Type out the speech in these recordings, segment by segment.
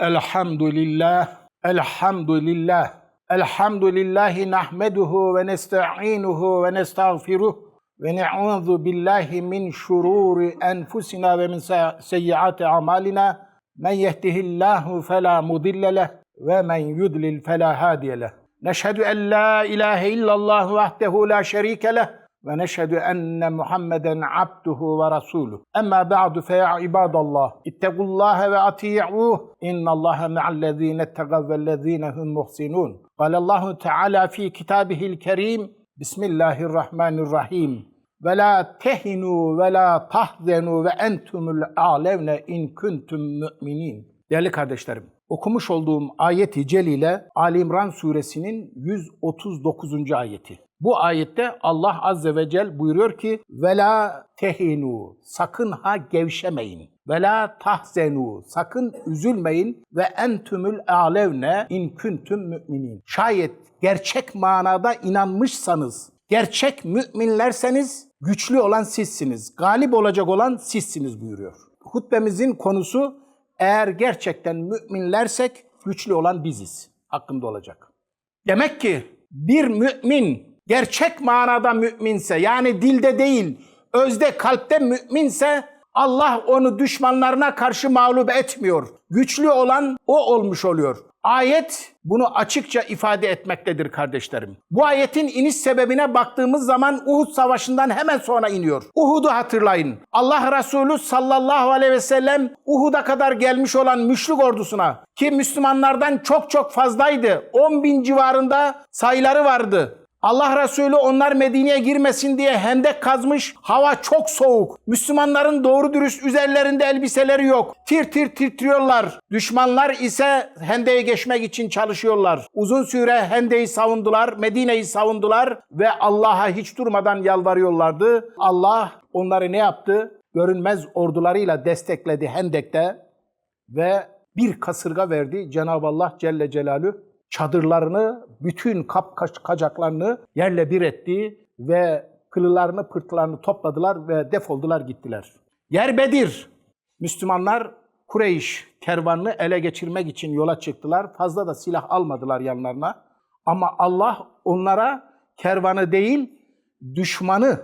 Elhamdülillah, elhamdülillah, elhamdülillahi nahmeduhu ve nesta'inuhu ve nestağfiruh ve ne'udhu billahi min şururi enfusina ve min se- seyyiati amalina. Men yehdihillahu fela mudille ve men yudlil fela hadiye leh. Neşhedü en la ilahe illallah vahdehu la şerike leh ve neşhedü enne Muhammeden abduhu ve rasuluh. Emma ba'du fe ya ibadallah. İttekullaha ve ati'uh. İnnallaha ma'allezine ettegav vellezine hum muhsinun. Kalallahu Teala fi kitabihil kerim. Bismillahirrahmanirrahim. Ve la tehinu ve la tahzenu ve entumul a'levne in kuntum mu'minin. Değerli kardeşlerim, okumuş olduğum ayeti celile Ali İmran suresinin 139. ayeti. Bu ayette Allah azze ve cel buyuruyor ki vela tehinu sakın ha gevşemeyin. Vela tahzenu sakın üzülmeyin ve entümül alevne in kuntum müminin. Şayet gerçek manada inanmışsanız, gerçek müminlerseniz güçlü olan sizsiniz. Galip olacak olan sizsiniz buyuruyor. Hutbemizin konusu eğer gerçekten müminlersek güçlü olan biziz. Hakkında olacak. Demek ki bir mümin gerçek manada müminse yani dilde değil özde kalpte müminse Allah onu düşmanlarına karşı mağlup etmiyor. Güçlü olan o olmuş oluyor. Ayet bunu açıkça ifade etmektedir kardeşlerim. Bu ayetin iniş sebebine baktığımız zaman Uhud Savaşı'ndan hemen sonra iniyor. Uhud'u hatırlayın. Allah Resulü sallallahu aleyhi ve sellem Uhud'a kadar gelmiş olan müşrik ordusuna ki Müslümanlardan çok çok fazlaydı. 10 bin civarında sayıları vardı. Allah Resulü onlar Medine'ye girmesin diye hendek kazmış. Hava çok soğuk. Müslümanların doğru dürüst üzerlerinde elbiseleri yok. Tir tir titriyorlar. Düşmanlar ise hendeğe geçmek için çalışıyorlar. Uzun süre hendeyi savundular, Medine'yi savundular ve Allah'a hiç durmadan yalvarıyorlardı. Allah onları ne yaptı? Görünmez ordularıyla destekledi hendekte ve bir kasırga verdi Cenab-ı Allah Celle Celaluhu çadırlarını, bütün kapkacaklarını yerle bir etti ve kılılarını, pırtlarını topladılar ve defoldular gittiler. Yer Bedir. Müslümanlar Kureyş kervanını ele geçirmek için yola çıktılar. Fazla da silah almadılar yanlarına. Ama Allah onlara kervanı değil, düşmanı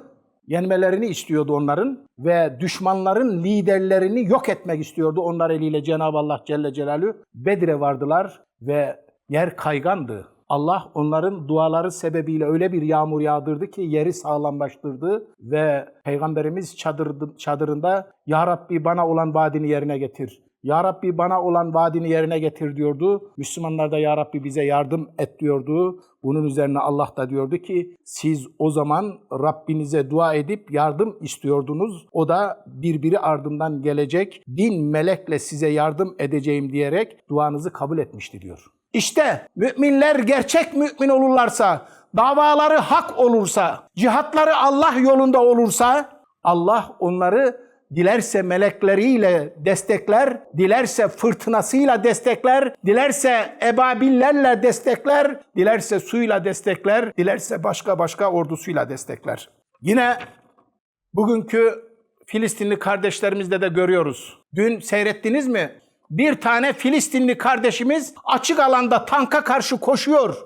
yenmelerini istiyordu onların ve düşmanların liderlerini yok etmek istiyordu onlar eliyle Cenab-ı Allah Celle Celaluhu. Bedir'e vardılar ve yer kaygandı. Allah onların duaları sebebiyle öyle bir yağmur yağdırdı ki yeri sağlamlaştırdı ve Peygamberimiz çadırdı, çadırında Ya Rabbi bana olan vaadini yerine getir. Ya Rabbi bana olan vaadini yerine getir diyordu. Müslümanlar da Ya Rabbi bize yardım et diyordu. Bunun üzerine Allah da diyordu ki siz o zaman Rabbinize dua edip yardım istiyordunuz. O da birbiri ardından gelecek bin melekle size yardım edeceğim diyerek duanızı kabul etmişti diyor. İşte müminler gerçek mümin olurlarsa, davaları hak olursa, cihatları Allah yolunda olursa Allah onları dilerse melekleriyle destekler, dilerse fırtınasıyla destekler, dilerse ebabillerle destekler, dilerse suyla destekler, dilerse başka başka ordusuyla destekler. Yine bugünkü Filistinli kardeşlerimizde de görüyoruz. Dün seyrettiniz mi? Bir tane Filistinli kardeşimiz açık alanda tanka karşı koşuyor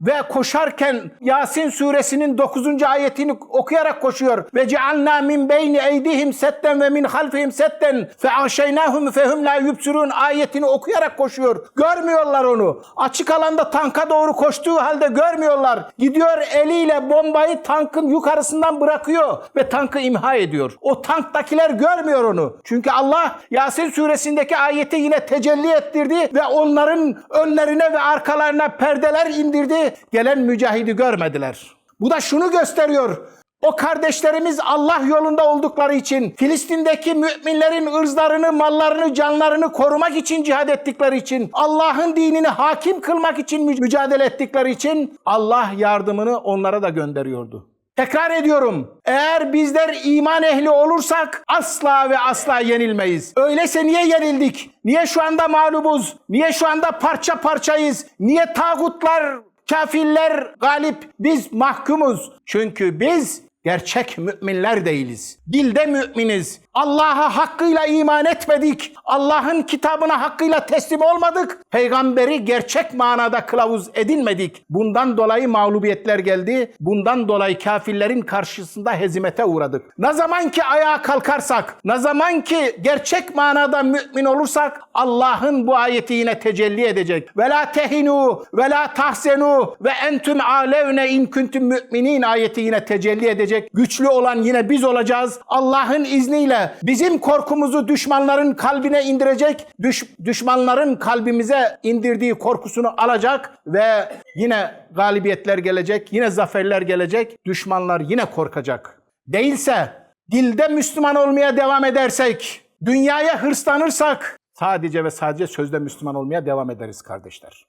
ve koşarken Yasin suresinin 9. ayetini okuyarak koşuyor. Ve cealna min beyni eydihim setten ve min halfihim setten fe aşeynahum fehum la yubsirun ayetini okuyarak koşuyor. Görmüyorlar onu. Açık alanda tanka doğru koştuğu halde görmüyorlar. Gidiyor eliyle bombayı tankın yukarısından bırakıyor ve tankı imha ediyor. O tanktakiler görmüyor onu. Çünkü Allah Yasin suresindeki ayeti yine tecelli ettirdi ve onların önlerine ve arkalarına perdeler indirdi gelen mücahidi görmediler. Bu da şunu gösteriyor. O kardeşlerimiz Allah yolunda oldukları için, Filistin'deki müminlerin ırzlarını, mallarını, canlarını korumak için cihad ettikleri için, Allah'ın dinini hakim kılmak için mücadele ettikleri için Allah yardımını onlara da gönderiyordu. Tekrar ediyorum. Eğer bizler iman ehli olursak asla ve asla yenilmeyiz. Öyleyse niye yenildik? Niye şu anda mağlubuz? Niye şu anda parça parçayız? Niye tağutlar Kafirler galip, biz mahkumuz. Çünkü biz gerçek müminler değiliz. Dilde müminiz Allah'a hakkıyla iman etmedik. Allah'ın kitabına hakkıyla teslim olmadık. Peygamberi gerçek manada kılavuz edinmedik. Bundan dolayı mağlubiyetler geldi. Bundan dolayı kafirlerin karşısında hezimete uğradık. Ne zaman ki ayağa kalkarsak, ne zaman ki gerçek manada mümin olursak Allah'ın bu ayeti yine tecelli edecek. Ve la tehinu ve la tahsenu ve entüm alevne in kuntum müminin ayeti yine tecelli edecek. Güçlü olan yine biz olacağız. Allah'ın izniyle bizim korkumuzu düşmanların kalbine indirecek. Düş, düşmanların kalbimize indirdiği korkusunu alacak ve yine galibiyetler gelecek. Yine zaferler gelecek. Düşmanlar yine korkacak. Değilse dilde Müslüman olmaya devam edersek, dünyaya hırslanırsak sadece ve sadece sözde Müslüman olmaya devam ederiz kardeşler.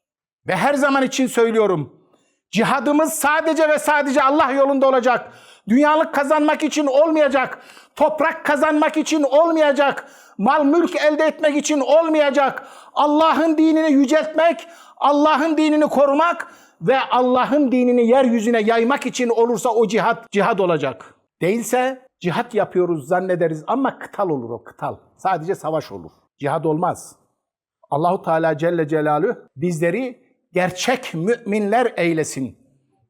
Ve her zaman için söylüyorum. Cihadımız sadece ve sadece Allah yolunda olacak. Dünyalık kazanmak için olmayacak. Toprak kazanmak için olmayacak. Mal mülk elde etmek için olmayacak. Allah'ın dinini yüceltmek, Allah'ın dinini korumak ve Allah'ın dinini yeryüzüne yaymak için olursa o cihat cihad olacak. Değilse cihat yapıyoruz zannederiz ama kıtal olur o kıtal. Sadece savaş olur. Cihad olmaz. Allahu Teala Celle Celaluhu bizleri gerçek müminler eylesin.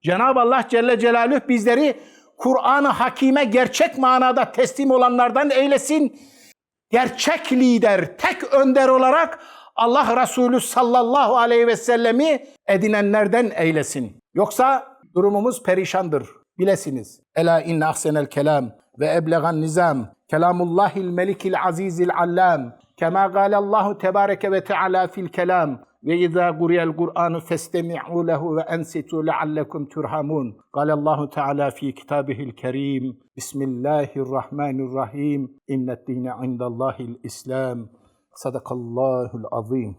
Cenab-ı Allah Celle Celaluhu bizleri Kur'an-ı Hakime gerçek manada teslim olanlardan eylesin. Gerçek lider, tek önder olarak Allah Resulü sallallahu aleyhi ve sellemi edinenlerden eylesin. Yoksa durumumuz perişandır. Bilesiniz. Ela inne ahsenel kelam ve eblegan nizam. Kelamullahil melikil azizil allam. Kema galallahu tebareke ve teala fil kelam ve izâ guriyel Kur'an festemi'û lehu ve ensitû leallekum turhamun. Kâle Allahu Teala fi kitabihil kerim. Bismillahirrahmanirrahim. İnned dîne indallâhil İslam. Sadakallâhul azîm.